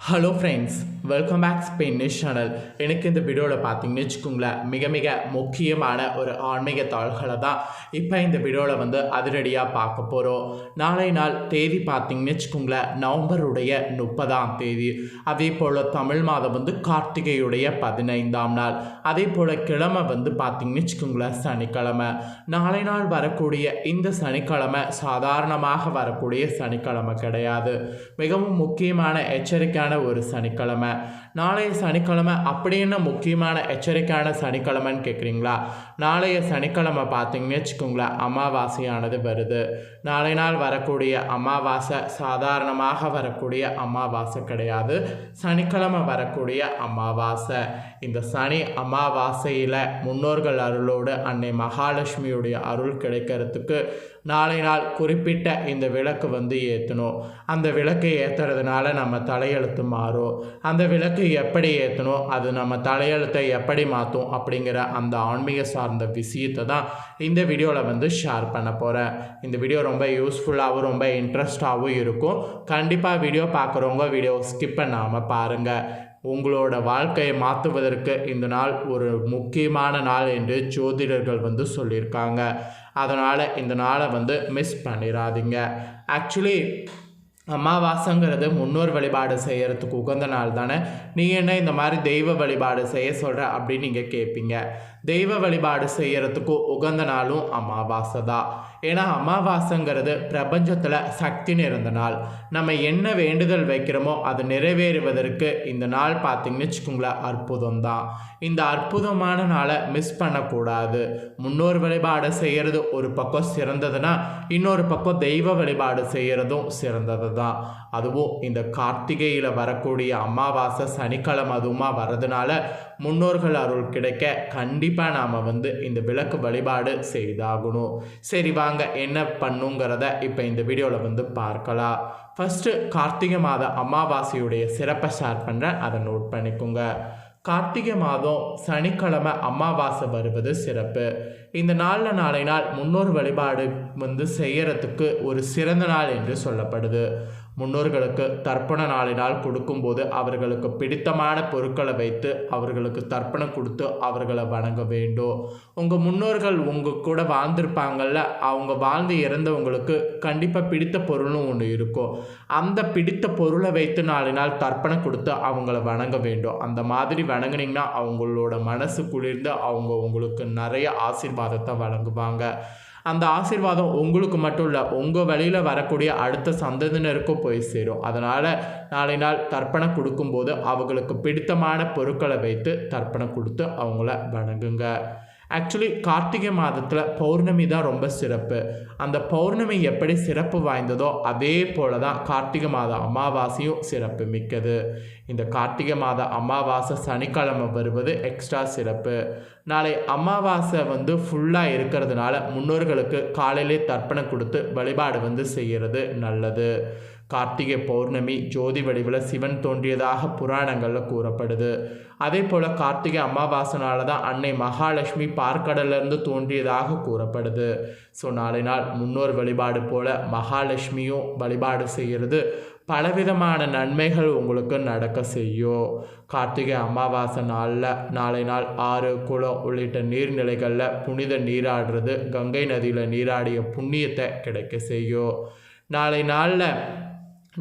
Hello friends welcome back Spanish channel எனக்கு இந்த வீடியோவில் பார்த்தீங்கன்னு வச்சுக்கோங்களேன் மிக மிக முக்கியமான ஒரு ஆன்மீக தாள்களை தான் இப்போ இந்த வீடியோவில் வந்து அதிரடியாக பார்க்க போகிறோம் நாளை நாள் தேதி பார்த்தீங்கன்னு வச்சுக்கோங்களேன் நவம்பருடைய முப்பதாம் தேதி. அதே போல் தமிழ் மாதம் வந்து கார்த்திகையுடைய பதினைந்தாம் நாள். அதே போல் கிழமை வந்து பார்த்தீங்கன்னு வச்சுக்கோங்களேன் சனிக்கிழமை. நாளை நாள் வரக்கூடிய இந்த சனிக்கிழமை சாதாரணமாக வரக்கூடிய சனிக்கிழமை கிடையாது. மிகவும் முக்கியமான எச்சரிக்கையான ஒரு சனிக்கிழமை. நாளைய சனிக்கிழமை அப்படின்னு முக்கியமான எச்சரிக்கையான சனிக்கிழமைன்னு கேட்குறீங்களா நாளைய சனிக்கிழமை பார்த்தீங்கன்னு வச்சுக்கோங்களேன் அமாவாசையானது வருது. நாளை நாள் வரக்கூடிய அமாவாசை சாதாரணமாக வரக்கூடிய அமாவாசை கிடையாது. சனிக்கிழமை வரக்கூடிய அமாவாசை. இந்த சனி அமாவாசையில் முன்னோர்கள் அருளோடு அன்னை மகாலட்சுமியுடைய அருள் கிடைக்கிறதுக்கு நாளை நாள் குறிப்பிட்ட இந்த விளக்கு வந்து ஏற்றணும் அந்த விளக்கை ஏற்றுறதுனால நம்ம தலையெழுத்து மாறும். அந்த விளக்கு எப்படி ஏற்றணும் அது நம்ம தலையெழுத்தை எப்படி மாற்றும் அப்படிங்கிற அந்த ஆன்மீக சார்ந்த விஷயத்தை தான் இந்த வீடியோவில் வந்து ஷேர் பண்ண போகிறேன் இந்த வீடியோ ரொம்ப யூஸ்ஃபுல்லாகவும் ரொம்ப இன்ட்ரெஸ்டாகவும் இருக்கும். கண்டிப்பாக வீடியோ பார்க்குறவங்க வீடியோ ஸ்கிப் பண்ணாமல் பாருங்கள் உங்களோட வாழ்க்கையை மாற்றுவதற்கு இந்த நாள் ஒரு முக்கியமான நாள் என்று ஜோதிடர்கள் வந்து சொல்லியிருக்காங்க. அதனால் இந்த நாளை வந்து மிஸ் பண்ணிடாதீங்க ஆக்சுவலி அமாவாசைங்கிறது முன்னோர் வழிபாடு செய்கிறதுக்கு உகந்த நாள் தானே? நீ என்ன இந்த மாதிரி தெய்வ வழிபாடு செய்ய சொல்கிற அப்படின்னு நீங்கள் கேட்பீங்க தெய்வ வழிபாடு செய்கிறதுக்கு உகந்த நாளும் அமாவாசை தான். ஏன்னா அமாவாசைங்கிறது பிரபஞ்சத்தில் சக்தி நிறைந்த நாள். நம்ம என்ன வேண்டுதல் வைக்கிறோமோ அது நிறைவேறுவதற்கு இந்த நாள் பார்த்திங்கன்னு வச்சுக்கோங்களேன் அற்புதம் தான் இந்த அற்புதமான நாளை மிஸ் பண்ணக்கூடாது. முன்னோர் வழிபாடு செய்கிறது ஒரு பக்கம் சிறந்ததுன்னா இன்னொரு பக்கம் தெய்வ வழிபாடு செய்கிறதும் சிறந்தது தான் அதுவும் இந்த கார்த்திகையில் வரக்கூடிய அமாவாசை சனிக்கிழமை அதுவுமா வர்றதுனால முன்னோர்கள் அருள் கிடைக்க கண்டிப்பாக நாம் வந்து இந்த விளக்கு வழிபாடு செய்தாகணும். சரி வாங்க. என்ன பண்ணுங்கிறத இப்போ இந்த வீடியோவில் வந்து பார்க்கலாம். ஃபஸ்ட்டு கார்த்திகை மாத அமாவாசையுடைய சிறப்பை ஷேர் பண்ணுறேன் அதை நோட் பண்ணிக்கோங்க. கார்த்திகை மாதம் சனிக்கிழமை அமாவாசை வருவது சிறப்பு. இந்த நாளில் நாளை நாள் முன்னோர் வழிபாடு வந்து செய்கிறதுக்கு ஒரு சிறந்த நாள் என்று சொல்லப்படுது. முன்னோர்களுக்கு தர்ப்பண நாளினால் கொடுக்கும்போது அவர்களுக்கு பிடித்தமான பொருட்களை வைத்து அவர்களுக்கு தர்ப்பணம் கொடுத்து அவர்களை வணங்க வேண்டும். உங்கள் முன்னோர்கள் உங்கள் கூட வாழ்ந்திருப்பாங்கல்ல அவங்க வாழ்ந்து இறந்தவங்களுக்கு கண்டிப்பாக பிடித்த பொருளும் ஒன்று இருக்கும். அந்த பிடித்த பொருளை வைத்து நாளினால் தர்ப்பணம் கொடுத்து அவங்கள வணங்க வேண்டும். அந்த மாதிரி வணங்குனீங்கன்னா அவங்களோட மனசு குளிர்ந்து அவங்க உங்களுக்கு நிறைய ஆசீர்வாதத்தை வழங்குவாங்க. அந்த ஆசீர்வாதம் உங்களுக்கு மட்டும் இல்லை உங்கள் வழியில் வரக்கூடிய அடுத்த சந்ததியினருக்கும் போய் சேரும். அதனால் நாளை நாள் தர்ப்பணம் கொடுக்கும்போது அவங்களுக்கு பிடித்தமான பொருட்களை வைத்து தர்ப்பணம் கொடுத்து அவங்கள வணங்குங்க. ஆக்சுவலி கார்த்திகை மாதத்தில் பௌர்ணமி தான் ரொம்ப சிறப்பு. அந்த பௌர்ணமி எப்படி சிறப்பு வாய்ந்ததோ அதே போல தான் கார்த்திகை மாத அமாவாசையும் சிறப்பு மிக்கது. இந்த கார்த்திகை மாத அமாவாசை சனிக்கிழமை வருவது எக்ஸ்ட்ரா சிறப்பு. நாளை அமாவாசை வந்து ஃபுல்லாக இருக்கிறதுனால முன்னோர்களுக்கு காலையிலே தர்ப்பணம் கொடுத்து வழிபாடு வந்து செய்கிறது நல்லது. கார்த்திகை பௌர்ணமி ஜோதி வடிவில் சிவன் தோன்றியதாக புராணங்களில் கூறப்படுது. அதே போல் கார்த்திகை அமாவாசைனால தான் அன்னை மகாலட்சுமி பார்க்கடலிருந்து தோன்றியதாக கூறப்படுது. ஸோ நாளை நாள் முன்னோர் வழிபாடு போல மகாலட்சுமியும் வழிபாடு செய்கிறது பலவிதமான நன்மைகள் உங்களுக்கு நடக்க செய்யும் கார்த்திகை அமாவாசை நாளில் நாளை நாள் ஆறு குளம் உள்ளிட்ட நீர்நிலைகளில் புனித நீராடுறது கங்கை நதியில் நீராடிய புண்ணியத்தை கிடைக்க செய்யும் நாளை நாளில்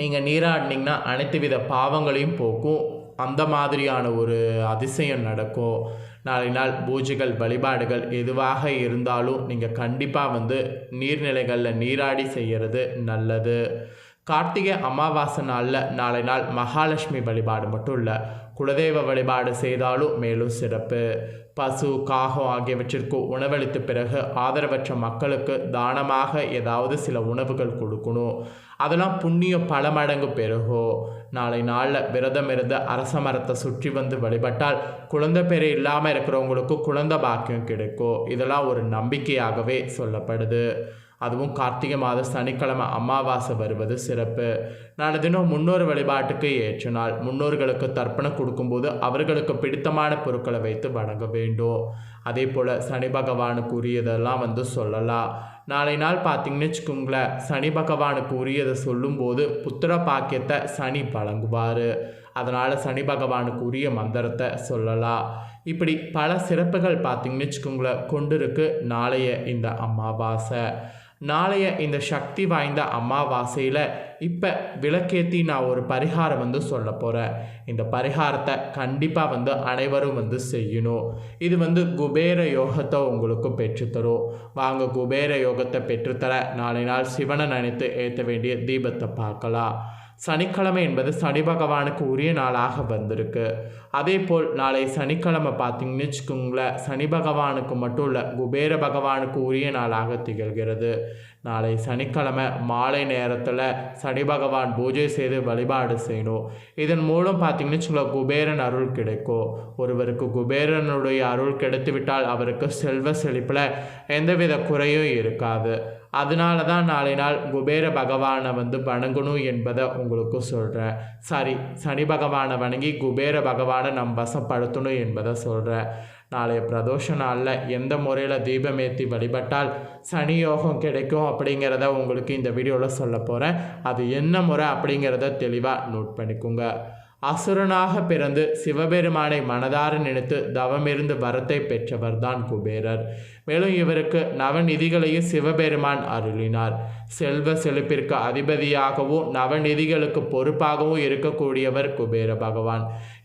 நீங்கள் நீராடினீங்கன்னா அனைத்து வித பாவங்களையும் போக்கும். அந்த மாதிரியான ஒரு அதிசயம் நடக்கும் நாளை நாள் பூஜைகள் வழிபாடுகள் எதுவாக இருந்தாலும் நீங்கள் கண்டிப்பாக வந்து நீர்நிலைகளில் நீராடி செய்கிறது நல்லது. கார்த்திகை அமாவாசை நாளில் நாளை நாள் மகாலட்சுமி வழிபாடு மட்டும் இல்லை குலதெய்வ வழிபாடு செய்தாலும் மேலும் சிறப்பு. பசு காகம் ஆகியவற்றிற்கு உணவளித்த பிறகு ஆதரவற்ற மக்களுக்கு தானமாக ஏதாவது சில உணவுகள் கொடுக்கணும். அதெல்லாம் புண்ணியம் பல மடங்கு பெருகும். நாளை நாளில் விரதம் இருந்து அரச மரத்தை சுற்றி வந்து வழிபட்டால் குழந்தை பேர் இல்லாமல் இருக்கிறவங்களுக்கு குழந்தை பாக்கியம் கிடைக்கும். இதெல்லாம் ஒரு நம்பிக்கையாகவே சொல்லப்படுது. அதுவும் கார்த்திகை மாத சனிக்கிழமை அமாவாசை வருவது சிறப்பு. நான் தினம் முன்னோர் வழிபாட்டுக்கு ஏற்ற நாள். முன்னோர்களுக்கு தர்ப்பணம் கொடுக்கும்போது அவர்களுக்கு பிடித்தமான பொருட்களை வைத்து வணங்க வேண்டும். அதே போல் சனி பகவானுக்கு உரியதெல்லாம் வந்து சொல்லலாம். நாளை நாள் பார்த்தீங்கன்னு வச்சுக்கோங்களேன் சனி பகவானுக்கு உரியதை சொல்லும்போது புத்திர பாக்கியத்தை சனி வழங்குவார். அதனால் சனி பகவானுக்கு உரிய மந்திரத்தை சொல்லலாம். இப்படி பல சிறப்புகள் பார்த்தீங்கன்னு வச்சுக்கோங்களேன் கொண்டிருக்கு நாளைய இந்த அமாவாசை. நாளைய இந்த சக்தி வாய்ந்த அமாவாசையில் இப்போ விளக்கேற்றி நான் ஒரு பரிகாரம் வந்து சொல்ல போகிறேன் இந்த பரிகாரத்தை கண்டிப்பாக வந்து அனைவரும் வந்து செய்யணும். இது வந்து குபேர யோகத்தை உங்களுக்கு பெற்றுத்தரும். வாங்க குபேர யோகத்தை பெற்றுத்தர நாளை நாள் சிவனை நினைத்து ஏற்ற வேண்டிய தீபத்தை பார்க்கலாம். சனிக்கிழமை என்பது சனி பகவானுக்கு உரிய நாளாக வந்திருக்கு. அதே போல் நாளை சனிக்கிழமை பார்த்தீங்கன்னு வச்சுக்கோங்களேன் சனி பகவானுக்கு மட்டும் இல்லை குபேர பகவானுக்கு உரிய நாளாக திகழ்கிறது. நாளை சனிக்கிழமை மாலை நேரத்தில் சனி பகவான் பூஜை செய்து வழிபாடு செய்யணும். இதன் மூலம் பார்த்தீங்கன்னு வச்சுக்கோங்களேன் குபேரன் அருள் கிடைக்கும். ஒருவருக்கு குபேரனுடைய அருள் கிடைத்துவிட்டால் அவருக்கு செல்வ செழிப்பில் எந்தவித குறையும் இருக்காது. அதனால தான் நாளை நாள் குபேர பகவானை வந்து வணங்கணும் என்பதை உங்களுக்கு சொல்கிறேன் சரி சனி பகவானை வணங்கி குபேர பகவானை நம் வசப்படுத்தணும் என்பதை சொல்கிறேன் நாளைய பிரதோஷ நாளில் எந்த முறையில் தீபமேற்றி வழிபட்டால் சனி யோகம் கிடைக்கும் அப்படிங்கிறத உங்களுக்கு இந்த வீடியோவில் சொல்ல போகிறேன் அது என்ன முறை அப்படிங்கிறத தெளிவாக நோட் பண்ணிக்கோங்க. அசுரனாக பிறந்து சிவபெருமானை மனதார நினைத்து தவமிருந்து வரத்தை பெற்றவர்தான் குபேரர். மேலும் இவருக்கு நவநிதிகளையும் சிவபெருமான் அருளினார். செல்வ செழிப்பிற்கு அதிபதியாகவும் நவநிதிகளுக்கு பொறுப்பாகவும் இருக்கக்கூடியவர் குபேர பகவான்.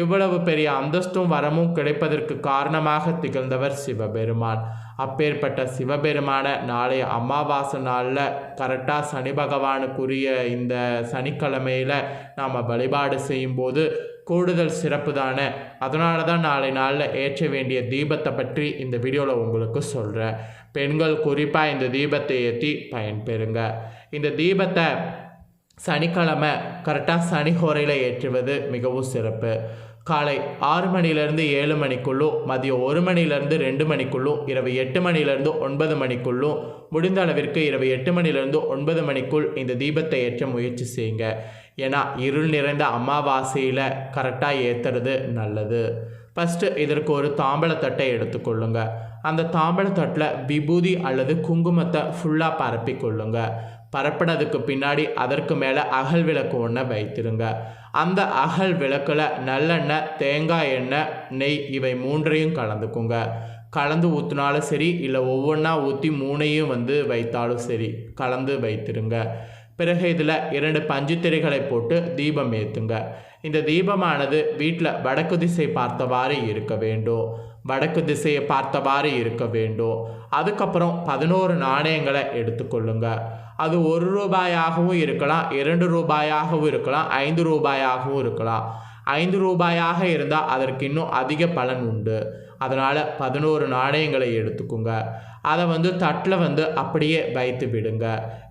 இவ்வளவு பெரிய அந்தஸ்தும் வரமும் கிடைப்பதற்கு காரணமாக திகழ்ந்தவர் சிவபெருமான். அப்பேற்பட்ட சிவபெருமான நாளைய அமாவாசை நாளில் கரெக்டாக சனி பகவானுக்குரிய இந்த சனிக்கிழமையில் நாம் வழிபாடு செய்யும்போது கூடுதல் சிறப்பு தானே? அதனால தான் நாளை நாளில் ஏற்ற வேண்டிய தீபத்தை பற்றி இந்த வீடியோவில் உங்களுக்கு சொல்கிறேன் பெண்கள் குறிப்பாக இந்த தீபத்தை ஏற்றி பயன்பெறுங்க. இந்த தீபத்தை சனிக்கிழமை கரெக்டாக சனி ஹோரையில் ஏற்றுவது மிகவும் சிறப்பு. காலை ஆறு மணிலேருந்து ஏழு மணிக்குள்ளும் மதியம் ஒரு மணிலேருந்து ரெண்டு மணிக்குள்ளும் இரவு எட்டு மணிலேருந்து ஒன்பது மணிக்குள்ளும் முடிந்த அளவிற்கு இரவு எட்டு மணிலேருந்து ஒன்பது மணிக்குள் இந்த தீபத்தை ஏற்ற முயற்சி செய்யுங்க. ஏன்னா இருள் நிறைந்த அமாவாசையில் கரெக்டாக ஏற்றுறது நல்லது. ஃபஸ்ட்டு இதற்கு ஒரு தாம்பழத்தட்டை எடுத்துக்கொள்ளுங்க அந்த தாம்பழத்தட்டில் விபூதி அல்லது குங்குமத்தை ஃபுல்லாக பரப்பிக்கொள்ளுங்க பரப்பினதுக்கு பின்னாடி அதற்கு மேலே அகல் விளக்கு ஒன்றை வைத்திருங்க. அந்த அகல் விளக்கில் நல்லெண்ணெய் தேங்காய் எண்ணெய் நெய் இவை மூன்றையும் கலந்துக்குங்க. கலந்து ஊற்றினாலும் சரி இல்லை ஒவ்வொன்றா ஊற்றி மூணையும் வந்து வைத்தாலும் சரி கலந்து வைத்திருங்க. பிறகு இதில் இரண்டு பஞ்சு திரைகளை போட்டு தீபம் ஏற்றுங்க இந்த தீபமானது வீட்டில் வடக்கு திசை பார்த்தவாறு இருக்க வேண்டும். வடக்கு திசையை பார்த்தவாறு இருக்க வேண்டும். அதுக்கப்புறம் பதினோரு நாணயங்களை எடுத்துக்கொள்ளுங்க. அது ஒரு ரூபாயாகவும் இருக்கலாம் இரண்டு ரூபாயாகவும் இருக்கலாம் ஐந்து ரூபாயாகவும் இருக்கலாம். ஐந்து ரூபாயாக இருந்தால் அதற்கு இன்னும் அதிக பலன் உண்டு. அதனால் பதினோரு நாணயங்களை எடுத்துக்கோங்க. அதை வந்து தட்டில் வந்து அப்படியே வைத்து விடுங்க.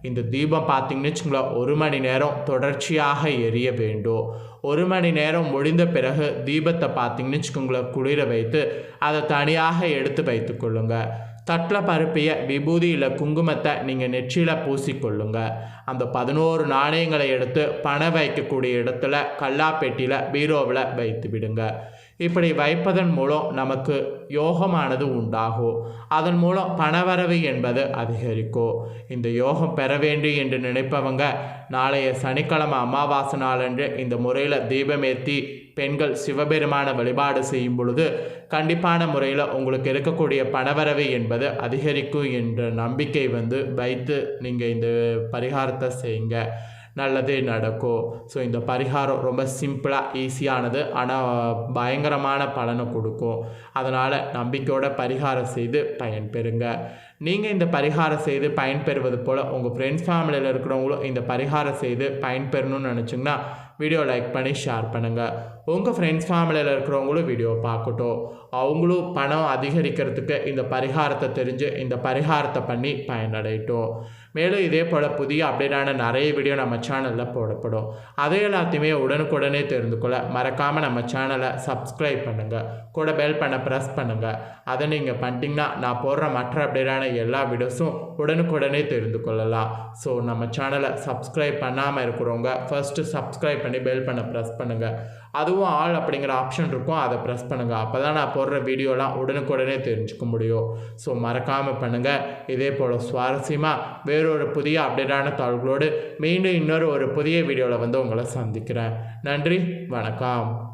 இந்த தீபம் பார்த்தீங்கன்னு வச்சுங்களேன் ஒரு மணி நேரம் தொடர்ச்சியாக எரிய வேண்டும். ஒரு மணி நேரம் முடிந்த பிறகு தீபத்தை பார்த்தீங்கன்னு வச்சுக்கோங்களேன் குளிர வைத்து அதை தனியாக எடுத்து வைத்துக்கொள்ளுங்க தட்டில் பருப்பிய விபூதியில் குங்குமத்தை நீங்கள் நெற்றியில் பூசிக்கொள்ளுங்க. அந்த பதினோரு நாணயங்களை எடுத்து பணம் வைக்கக்கூடிய இடத்துல கல்லாப்பெட்டியில் பீரோவில் வைத்து விடுங்க. இப்படி வைப்பதன் மூலம் நமக்கு யோகமானது உண்டாகும் அதன் மூலம் பணவரவு என்பது அதிகரிக்கும் இந்த யோகம் பெற வேண்டும் என்று நினைப்பவங்க நாளைய சனிக்கிழமை அமாவாசை நாளன்று இந்த முறையில் தீபமேற்றி பெண்கள் சிவபெருமான வழிபாடு செய்யும் பொழுது கண்டிப்பான முறையில் உங்களுக்கு இருக்கக்கூடிய பணவரவு என்பது அதிகரிக்கும் என்ற நம்பிக்கை வந்து வைத்து நீங்கள் இந்த பரிகாரத்தை செய்யுங்க. நல்லதே நடக்கும் ஸோ இந்த பரிகாரம் ரொம்ப சிம்பிளாக ஈஸியானது ஆனால் பயங்கரமான பலனை கொடுக்கும். அதனால் நம்பிக்கையோட பரிகாரம் செய்து பயன்பெறுங்க. நீங்கள் இந்த பரிகாரம் செய்து பயன்பெறுவது போல் உங்கள் ஃப்ரெண்ட்ஸ் ஃபேமிலியில் இருக்கிறவங்களும் இந்த பரிகாரம் செய்து பயன்பெறணும்னு நினச்சிங்கன்னா வீடியோ லைக் பண்ணி ஷேர் பண்ணுங்கள் உங்கள் ஃப்ரெண்ட்ஸ் ஃபேமிலியில் இருக்கிறவங்களும் வீடியோ பார்க்கட்டும். அவங்களும் பணம் அதிகரிக்கிறதுக்கு இந்த பரிகாரத்தை தெரிஞ்சு இந்த பரிகாரத்தை பண்ணி பயனடையட்டும். மேலும் இதே போல் புதிய அப்டேட்டான நிறைய வீடியோ நம்ம சேனலில் போடப்படும். அதை எல்லாத்தையுமே உடனுக்குடனே தெரிந்து கொள்ள மறக்காமல் நம்ம சேனலை சப்ஸ்கிரைப் பண்ணுங்கள் கூட பெல் பண்ண ப்ரெஸ் பண்ணுங்கள் அதை நீங்கள் பண்ணிட்டீங்கன்னா நான் போடுற மற்ற அப்டேட்டான எல்லா வீடியோஸும் உடனுக்குடனே தெரிந்து கொள்ளலாம். ஸோ நம்ம சேனலை சப்ஸ்கிரைப் பண்ணாமல் இருக்கிறவங்க ஃபர்ஸ்ட்டு சப்ஸ்கிரைப் பண்ணி பெல் பண்ண ப்ரெஸ் பண்ணுங்கள் அதுவும் ஆல் அப்படிங்கிற ஆப்ஷன் இருக்கும். அதை ப்ரெஸ் பண்ணுங்கள் அப்போ தான் நான் போடுற வீடியோலாம் உடனுக்குடனே தெரிஞ்சுக்க முடியும். ஸோ மறக்காமல் பண்ணுங்கள் இதே போல் சுவாரஸ்யமாக வேறொரு புதிய அப்டேட்டான தாள்களோடு மீண்டும் இன்னொரு ஒரு புதிய வீடியோவில் வந்து உங்களை சந்திக்கிறேன். நன்றி. வணக்கம்.